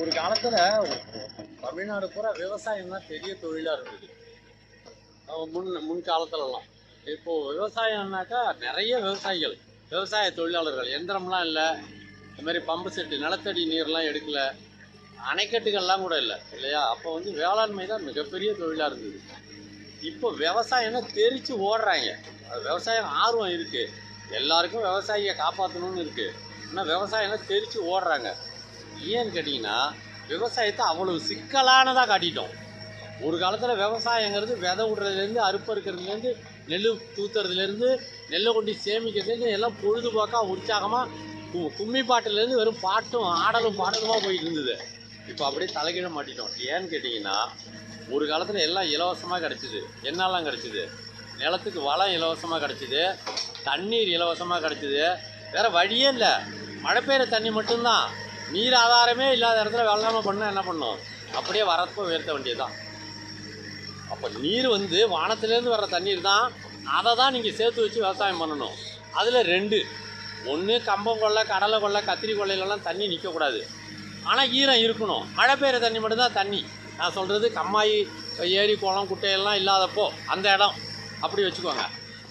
ஒரு காலத்துல தமிழ்நாடு பூரா விவசாயம் தான் பெரிய தொழிலா இருந்தது. முன் முன் காலத்துலலாம். இப்போ விவசாயம்னாக்கா நிறைய விவசாயிகள் விவசாய தொழிலாளர்கள். எந்திரம்லாம் இல்லை. இந்த மாதிரி பம்பு செட்டு நிலத்தடி நீர்லாம் எடுக்கல. அணைக்கட்டுகள்லாம் கூட இல்லை இல்லையா? அப்போ வந்து வேளாண்மை தான் மிகப்பெரிய தொழிலாக இருந்தது. இப்போ விவசாயம்னா தெரித்து ஓடுறாங்க. அது விவசாயம் ஆர்வம் இருக்குது எல்லாருக்கும் விவசாயியை காப்பாற்றணும்னு இருக்குது ஆனால் விவசாயம்னா தெரித்து ஓடுறாங்க. ஏன்னு கேட்டிங்கன்னா விவசாயத்தை அவ்வளவு சிக்கலானதாக காட்டிட்டோம். ஒரு காலத்தில் விவசாயங்கிறது விதை விடுறதுலேருந்து அறுப்பறுக்கிறதுலேருந்து நெல் தூத்துறதுலேருந்து நெல்லை கொண்டு சேமிக்கிறதுலேருந்து எல்லாம் பொழுதுபோக்காக உற்சாகமாக கும்மி பாட்டுலேருந்து வெறும் பாட்டும் ஆடலும் பாடலுமாக போயிட்டு இருந்தது. இப்போ அப்படியே தலைகீழ மாட்டிட்டோம். ஏன்னு கேட்டிங்கன்னா ஒரு காலத்தில் எல்லாம் இலவசமாக கிடச்சிது. என்னெல்லாம் கிடச்சிது? நிலத்துக்கு வளம் இலவசமாக கிடச்சிது. தண்ணீர் இலவசமாக கிடச்சிது. வேறு வழியே இல்லை. மழை பெய்கிற தண்ணி மட்டும்தான். நீர் ஆதாரமே இல்லாத இடத்துல வெள்ளாமை பண்ணால் என்ன பண்ணும்? அப்படியே வரப்போ உயர்த்த வேண்டியதுதான். அப்போ நீர் வந்து வானத்திலேருந்து வர்ற தண்ணீர் தான் அதை தான் நீங்கள் சேர்த்து வச்சு விவசாயம் பண்ணணும். அதில் ரெண்டு ஒன்று கம்பம் கொள்ளை கடலை கொள்ளை கத்திரி கொள்ளையிலலாம் தண்ணி நிற்கக்கூடாது ஆனால் ஈரம் இருக்கணும். மழை பெய்கிற தண்ணி மட்டும்தான் தண்ணி. நான் சொல்கிறது கம்மாயி ஏரி குளம் குட்டையெல்லாம் இல்லாதப்போ அந்த இடம். அப்படி வச்சுக்கோங்க.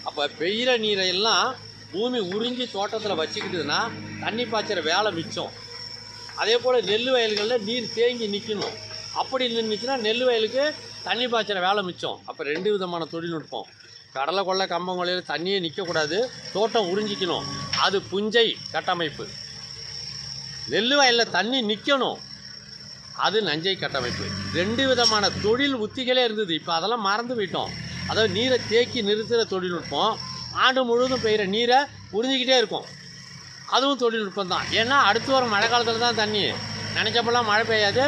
அப்போ பெய்கிற நீரை எல்லாம் பூமி உறிஞ்சி தோட்டத்தில் வச்சுக்கிட்டுதுன்னா தண்ணி பாய்ச்சிற வேலை மிச்சம். அதே போல் நெல் வயல்களில் நீர் தேங்கி நிற்கணும் அப்படி நின்றுச்சுன்னா நெல் வயலுக்கு தண்ணி பாய்ச்சுற வேலை மிச்சம். அப்போ ரெண்டு விதமான தொழில்நுட்பம். கடலை கொள்ளை கம்பங்கொள்ளையில் தண்ணியே நிற்கக்கூடாது தோட்டம் உறிஞ்சிக்கணும். அது புஞ்சை கட்டமைப்பு. நெல் வயலில் தண்ணி நிற்கணும் அது நஞ்சை கட்டமைப்பு. ரெண்டு விதமான தொழில் உத்திகளே இருந்தது. இப்போ அதெல்லாம் மறந்து போயிட்டோம். அதாவது நீரை தேக்கி நிறுத்துகிற தொழில்நுட்பம். ஆண்டு முழுவதும் பெய்கிற நீரை உறிஞ்சிக்கிட்டே இருக்கும். அதுவும் தொழில்நுட்பம் தான். ஏன்னா அடுத்து வர மழை காலத்தில் தான் தண்ணி. நினச்சப்பெல்லாம் மழை பெய்யாது.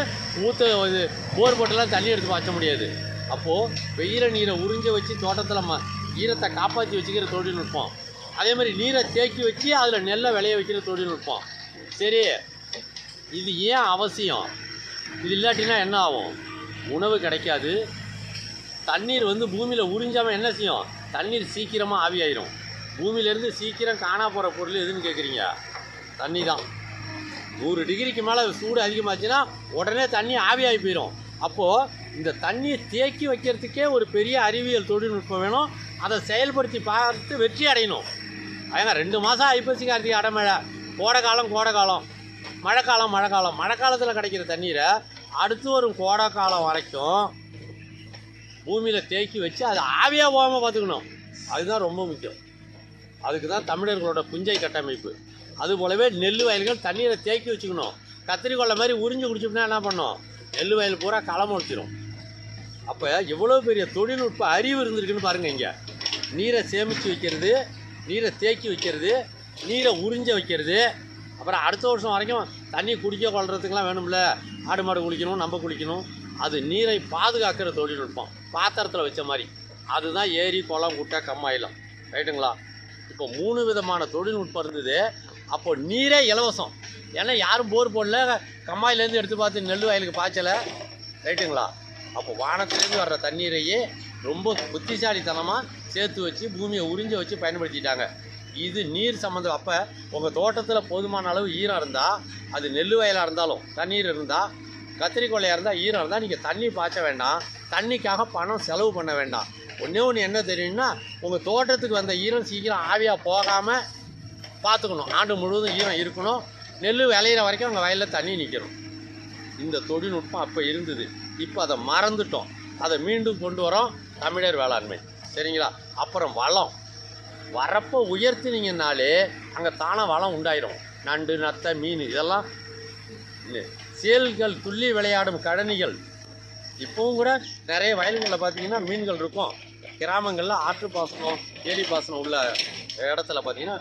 ஊற்று இது போர் போட்டெல்லாம் தண்ணி எடுத்து பாய்ச்ச முடியாது. அப்போது வெயில நீரை உறிஞ்ச வச்சு தோட்டத்தில் ம ஈரத்தை காப்பாற்றி வச்சுக்கிற தொழில்நுட்பம். அதே மாதிரி நீரை தேக்கி வச்சு அதில் நெல்லை விளைய வைக்கிற தொழில்நுட்பம். சரி இது ஏன் அவசியம்? இது இல்லாட்டினா என்ன ஆகும்? உணவு கிடைக்காது. தண்ணீர் வந்து பூமியில் உறிஞ்சாமல் என்ன செய்யும்? தண்ணீர் சீக்கிரமாக ஆவியாயிரும். பூமியிலேருந்து சீக்கிரம் காணா போகிற பொருள் எதுன்னு கேட்குறீங்க தண்ணி தான் நூறு டிகிரிக்கு மேலே சூடு அதிகமாச்சுன்னா உடனே தண்ணி ஆவியாகி போயிடும் அப்போது இந்த தண்ணியை தேக்கி வைக்கிறதுக்கே ஒரு பெரிய அறிவியல் தொழில்நுட்பம் வேணும். அதை செயல்படுத்தி பார்த்து வெற்றி அடையணும். ஏன்னா ரெண்டு மாதம் ஐப்பசி கார்த்திகை அடமழை கோடை காலம் கோடை காலம். மழைக்காலம் மழைக்காலம் மழை காலத்தில் கிடைக்கிற தண்ணீரை அடுத்து வரும் கோடை காலம் வரைக்கும் பூமியில் தேக்கி வச்சு அது ஆவியாக போகாமல் பார்த்துக்கணும். அதுதான் ரொம்ப முக்கியம். அதுக்கு தான் தமிழர்களோட புஞ்சை கட்டமைப்பு. அது போலவே நெல் வயல்கள் தண்ணீரை தேக்கி வச்சுக்கணும். கத்திரிக்கொள்ள மாதிரி உறிஞ்சு குடிச்சோம்னா என்ன பண்ணோம் நெல் வயல் பூரா களம் முடிச்சிடும் அப்போ எவ்வளோ பெரிய தொழில்நுட்ப அறிவு இருந்திருக்குன்னு பாருங்கள் இங்கே. நீரை சேமித்து வைக்கிறது நீரை தேக்கி வைக்கிறது நீரை உறிஞ்ச வைக்கிறது. அப்புறம் அடுத்த வருஷம் வரைக்கும் தண்ணி குடிக்க கொள்றதுக்கெலாம் வேணும்ல? ஆடு மாடு குளிக்கணும் நம்ம குளிக்கணும். அது நீரை பாதுகாக்கிற தொழில்நுட்பம். பாத்திரத்தில் வச்ச மாதிரி. அதுதான் ஏரி குளம் குட்டை கம்மாயிலம். ரைட்டுங்களா? இப்போ மூணு விதமான தொழில்நுட்பம் இருந்தது. அப்போ நீரே இலவசம். ஏன்னா யாரும் போர் போடல. கம்மாயிலேருந்து எடுத்து பார்த்து நெல் வயலுக்கு பாய்ச்சலை. ரைட்டுங்களா? அப்போ வானத்திலேருந்து வர்ற தண்ணீரையே ரொம்ப புத்திசாலித்தனமாக சேர்த்து வச்சு பூமியை உறிஞ்ச வச்சு பயன்படுத்திட்டாங்க. இது நீர் சம்மந்தம். அப்போ உங்கள் தோட்டத்தில் போதுமான அளவு ஈரம் இருந்தால் அது நெல் வயலாக இருந்தாலும் தண்ணீர் இருந்தால் கத்திரிக்கொள்ளையாக இருந்தால் ஈரம் இருந்தால் நீங்கள் தண்ணி பாய்ச்ச வேண்டாம். தண்ணிக்காக பணம் செலவு பண்ண வேண்டாம். ஒன்றே ஒன்று என்ன தெரியும்னா உங்கள் தோட்டத்துக்கு வந்த ஈரம் சீக்கிரம் ஆவியாக போகாமல் பார்த்துக்கணும் ஆண்டு முழுவதும் ஈரம் இருக்கணும். நெல் விளையிற வரைக்கும் உங்கள் வயலில் தண்ணி நிற்கணும் இந்த தொழில்நுட்பம் அப்போ இருந்தது. இப்போ அதை மறந்துட்டோம். அதை மீண்டும் கொண்டு வரோம் தமிழர் வேளாண்மை. சரிங்களா? அப்புறம் வளம். வரப்போ உயர்த்தினீங்கன்னாலே அங்கே தானாக வளம் உண்டாயிரும். நண்டு நத்தை மீன் இதெல்லாம் சேல்கள் துள்ளி விளையாடும் கழனிகள் இப்போவும் கூட நிறைய வயல்களில் பார்த்தீங்கன்னா மீன்கள் இருக்கும். கிராமங்களில் ஆற்று பாசனம் ஏரி பாசனம் உள்ள இடத்துல பார்த்தீங்கன்னா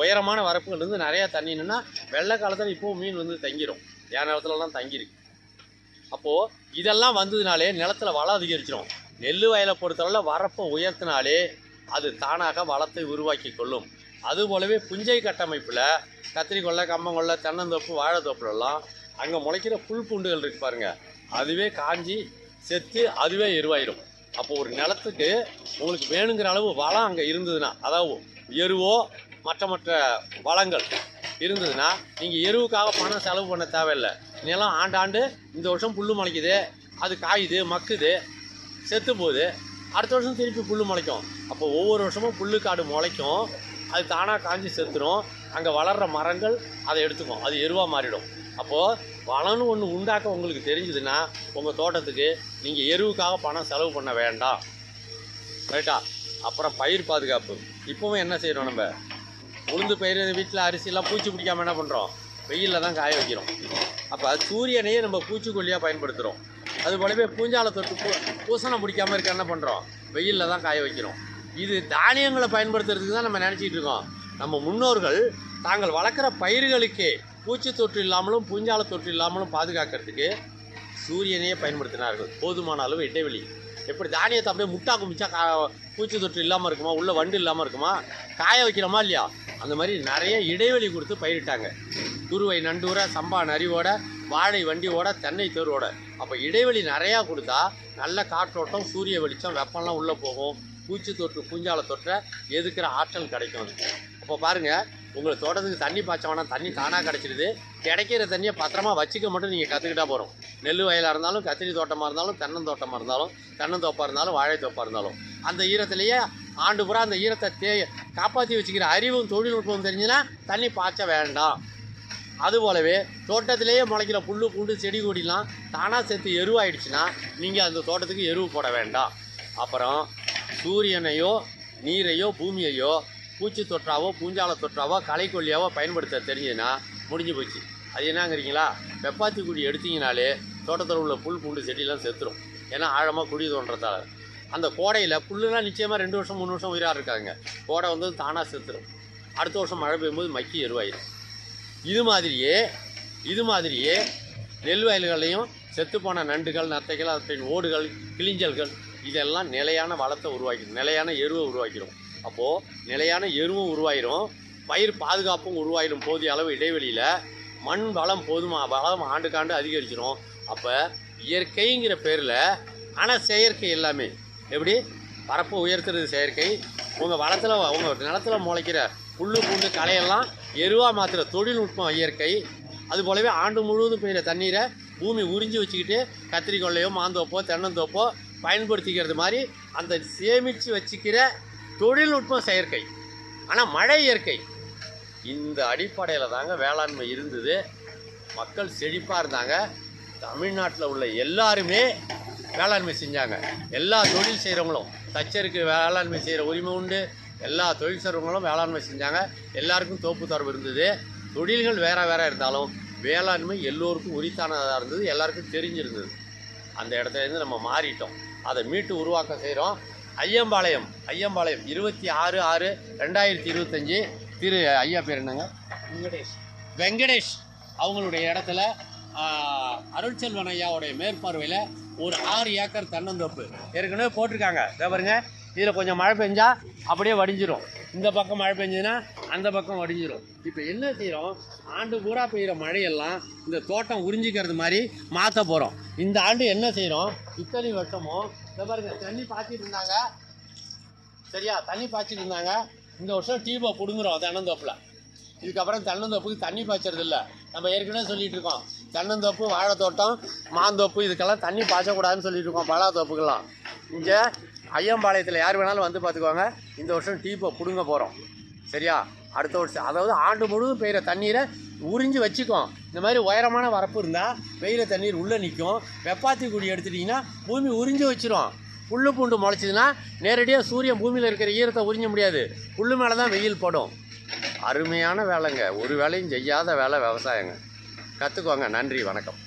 உயரமான வரப்புகள் இருந்து நிறையா தண்ணி என்னென்னா வெள்ளை காலத்தில் இப்போவும் மீன் வந்து தங்கிடும் ஏன் நிலத்துலலாம் தங்கியிருக்கு. அப்போது இதெல்லாம் வந்ததுனாலே நிலத்துல வளம் அதிகரிச்சிடும் நெல் வயலை பொறுத்தளவில் வரப்பை உயர்த்தினாலே அது தானாக வளத்தை உருவாக்கி கொள்ளும். அதுபோலவே புஞ்சை கட்டமைப்பில் கத்திரிக்கொல்லை கம்பங்கொல்லை தென்னந்தோப்பு வாழைத்தோப்புலலாம் அங்கே முளைக்கிற புல் பூண்டுகள் இருக்கு பாருங்க. அதுவே காஞ்சி செத்து அதுவே எருவாயிடும் அப்போ ஒரு நிலத்துக்கு உங்களுக்கு வேணுங்கிற அளவு வளம் அங்கே இருந்ததுன்னா அதாவது எருவோ மற்ற மற்ற வளங்கள் இருந்ததுன்னா நீங்கள் எருவுக்காக பணம் செலவு பண்ண தேவையில்லை. நிலம் ஆண்டாண்டு இந்த வருஷம் புல் முளைக்குது அது காயுது மக்குது செத்து போகுது. அடுத்த வருஷம் திருப்பி புல்லு முளைக்கும். அப்போ ஒவ்வொரு வருஷமும் புல்லு காடு முளைக்கும். அது தானாக காஞ்சி செத்துரும். அங்கே வளர்கிற மரங்கள் அதை எடுத்துக்கும். அது எருவாக மாறிடும். அப்போது வளம்னு ஒன்று உண்டாக்க உங்களுக்கு தெரிஞ்சதுன்னா உங்கள் தோட்டத்துக்கு நீங்கள் எருவுக்காக பணம் செலவு பண்ண வேண்டாம். ரைட்டா அப்புறம் பயிர் பாதுகாப்பு. இப்போவும் என்ன செய்கிறோம் நம்ம? உளுந்து பயிர் வீட்டில் அரிசிலாம் பூச்சி பிடிக்காம என்ன பண்ணுறோம் வெயிலில் தான் காய வைக்கிறோம். அப்போ சூரியனையே நம்ம பூச்சிக்கொல்லியாக பயன்படுத்துகிறோம் அது போலவே பூஞ்சாலை தொட்டு பூ பூசணம் பிடிக்காமல் இருக்க என்ன பண்ணுறோம் வெயிலில் தான் காய வைக்கிறோம். இது தானியங்களை பயன்படுத்துறதுக்கு தான் நம்ம நினச்சிட்டு இருக்கோம். நம்ம முன்னோர்கள் தாங்கள் வளர்க்குற பயிர்களுக்கே பூச்சி தொற்று இல்லாமலும் பூஞ்சால தொற்று இல்லாமலும் பாதுகாக்கிறதுக்கு சூரியனையே பயன்படுத்தினார்கள். போதுமான அளவு இடைவெளி. எப்படி தானியத்தை அப்படியே முட்டா குமிச்சா கா பூச்சி தொற்று இல்லாமல் இருக்குமா? உள்ள வண்டு இல்லாமல் இருக்குமா? காய வைக்கிறோமா இல்லையா? அந்த மாதிரி நிறைய இடைவெளி கொடுத்து பயிரிட்டாங்க. துருவை நண்டூர சம்பா நரிவோட வாழை வண்டியோட தென்னை தெருவோட அப்போ இடைவெளி நிறையா கொடுத்தா நல்ல காற்றோட்டம் சூரிய வெளிச்சம் வெப்பம்லாம் உள்ளே போகும். பூச்சி தொற்று பூஞ்சால தொற்றை எதுக்கிற ஆற்றல் கிடைக்கும் அதுக்கு. அப்போ பாருங்கள் உங்கள் தோட்டத்துக்கு தண்ணி பாய்ச்ச வேணாம் தண்ணி தானாக கிடச்சிடுது கிடைக்கிற தண்ணியை பத்திரமா வச்சுக்க மட்டும் நீங்கள் கற்றுக்கிட்டா போகிறோம் நெல் வயலாக இருந்தாலும் கத்திரி தோட்டமாக இருந்தாலும் தென்னந்தோட்டமாக இருந்தாலும் தென்னந்தோப்பாக இருந்தாலும் வாழைத்தோப்பாக இருந்தாலும். அந்த ஈரத்திலேயே ஆண்டு பூரா அந்த ஈரத்தை தே காப்பாற்றி வச்சுக்கிற அறிவும் தொழில்நுட்பம் தெரிஞ்சுன்னா தண்ணி பாய்ச்ச வேண்டாம். அதுபோலவே தோட்டத்திலேயே முளைக்கிற புல் பூண்டு செடி கொடிலாம் தானாக சேர்த்து எருவாயிடுச்சுன்னா நீங்கள் அந்த தோட்டத்துக்கு எருவு போட வேண்டாம். அப்புறம் சூரியனையோ நீரையோ பூமியையோ பூச்சி தொற்றாவோ பூஞ்சால தொற்றாவோ களைக்கொல்லியாவோ பயன்படுத்த தெரிஞ்சதுன்னா முடிஞ்சு போச்சு. அது என்னங்கிறீங்களா? வெப்பாத்தி குடி எடுத்தீங்கனாலே தோட்டத்தில் உள்ள புல் பூண்டு செடியெல்லாம் செத்துரும். ஏன்னா ஆழமாக குடி தோன்றதால. அந்த கோடையில் புல்லுலாம் நிச்சயமாக ரெண்டு வருஷம் மூணு வருஷம் உயிராக இருக்காங்க. கோடை வந்து தானாக செத்துரும். அடுத்த வருஷம் மழை பெய்யும்போது மக்கி எருவாயிடும் இது மாதிரியே இது மாதிரியே நெல் வயல்களையும் செத்துப்போன நண்டுகள் நத்தைகள் அதன் ஓடுகள் கிளிஞ்சல்கள் இதெல்லாம் நிலையான வளத்தை உருவாக்கிடும். நிலையான எருவை உருவாக்கிடும் அப்போது நிலையான எருவும் உருவாயிரும் பயிர் பாதுகாப்பும் உருவாயிடும் போதிய அளவு இடைவெளியில் மண் வளம் போதுமா வளம் ஆண்டுக்காண்டு அதிகரிச்சிடும் அப்போ இயற்கைங்கிற பேரில் ஆனால் செயற்கை எல்லாமே எப்படி? பரப்பு உயர்த்துறது செயற்கை. உங்கள் வளத்தில் உங்கள் நிலத்துல முளைக்கிற புல்லு பூண்டு களையெல்லாம் எருவாக மாற்றுற தொழில்நுட்பம் இயற்கை. அது போலவே ஆண்டு முழுவதும் பெய்கிற தண்ணீரை பூமி உறிஞ்சி வச்சுக்கிட்டு கத்திரிக்கொள்ளையோ மாந்தோப்போ தென்னந்தோப்போ பயன்படுத்திக்கிறது மாதிரி அந்த சேமித்து வச்சுக்கிற தொழில்நுட்பம் செயற்கை ஆனால் மழை இயற்கை. இந்த அடிப்படையில் தாங்க வேளாண்மை இருந்தது. மக்கள் செழிப்பாக இருந்தாங்க. தமிழ்நாட்டில் உள்ள எல்லாருமே வேளாண்மை செஞ்சாங்க. எல்லா தொழில் செய்கிறவங்களும் தச்சருக்கு வேளாண்மை செய்கிற உரிமை உண்டு. எல்லா தொழில் செய்கிறவங்களும் வேளாண்மை செஞ்சாங்க. எல்லாருக்கும் தோப்பு தரவு இருந்தது. தொழில்கள் வேற வேற இருந்தாலும் வேளாண்மை எல்லோருக்கும் உரித்தானதாக இருந்தது. எல்லாருக்கும் தெரிஞ்சிருந்தது. அந்த இடத்துல இருந்து நம்ம மாறிட்டோம். அதை மீட்டு உருவாக்க செய்கிறோம் ஐயம்பாளையம் ஐயம்பாளையம் இருபத்தி ஆறு ஆறு ரெண்டாயிரத்தி இருபத்தஞ்சி. திரு ஐயா பேர் என்னங்க? வெங்கடேஷ். வெங்கடேஷ். அவங்களுடைய இடத்துல அருள்செல்வன் ஐயாவுடைய மேற்பார்வையில் ஒரு ஆறு ஏக்கர் தென்னந்தோப்பு ஏற்கனவே போட்டிருக்காங்க. இதோ பாருங்க இதில் கொஞ்சம் மழை பெஞ்சா அப்படியே வடிஞ்சிரும். இந்த பக்கம் மழை பெஞ்சதுன்னா அந்த பக்கம் வடிஞ்சிரும். இப்போ என்ன செய்கிறோம் ஆண்டு பூரா பெய்கிற மழையெல்லாம் இந்த தோட்டம் உறிஞ்சிக்கிறது மாதிரி மாற்ற போகிறோம் இந்த ஆண்டு என்ன செய்கிறோம் இத்தனை வருஷமும் இதை பாருங்க தண்ணி பாய்ச்சிட்டு இருந்தாங்க. சரியா தண்ணி பாய்ச்சிட்டு இருந்தாங்க. இந்த வருஷம் டியூபை பிடுங்குறோம் தென்னந்தோப்பில். இதுக்கப்புறம் தென்னந்தோப்புக்கு தண்ணி பாய்ச்சறது இல்லை. நம்ம ஏற்கனவே சொல்லிட்டு இருக்கோம். தென்னந்தோப்பு வாழைத்தோட்டம் மாந்தோப்பு இதுக்கெல்லாம் தண்ணி பாய்ச்சக்கூடாதுன்னு சொல்லிட்டு இருக்கோம் பலாத்தோப்புக்கெல்லாம். இங்கே ஐயம்பாளையத்தில் யார் வேணாலும் வந்து பார்த்துக்குவாங்க இந்த வருஷம் டீப்பை பிடுங்க போகிறோம் சரியா? அடுத்த வருஷம் அதாவது ஆண்டு முழுவதும் பெய்கிற தண்ணீரை உறிஞ்சி வச்சுக்கும். இந்த மாதிரி உயரமான வரப்பு இருந்தால் வெயில தண்ணீர் உள்ளே நிற்கும் வெப்பாத்தி குடி எடுத்துட்டிங்கன்னா பூமி உறிஞ்சி வச்சிரும். புல் பூண்டு முளைச்சிதுன்னா நேரடியாக சூரியன் பூமியில் இருக்கிற ஈரத்தை உறிஞ்ச முடியாது. புல் மேலே தான் வெயில் படும். அருமையான வேலைங்க. ஒரு வேலையும் செய்யாத வேலை விவசாயங்க. கற்றுக்கோங்க நன்றி. வணக்கம்.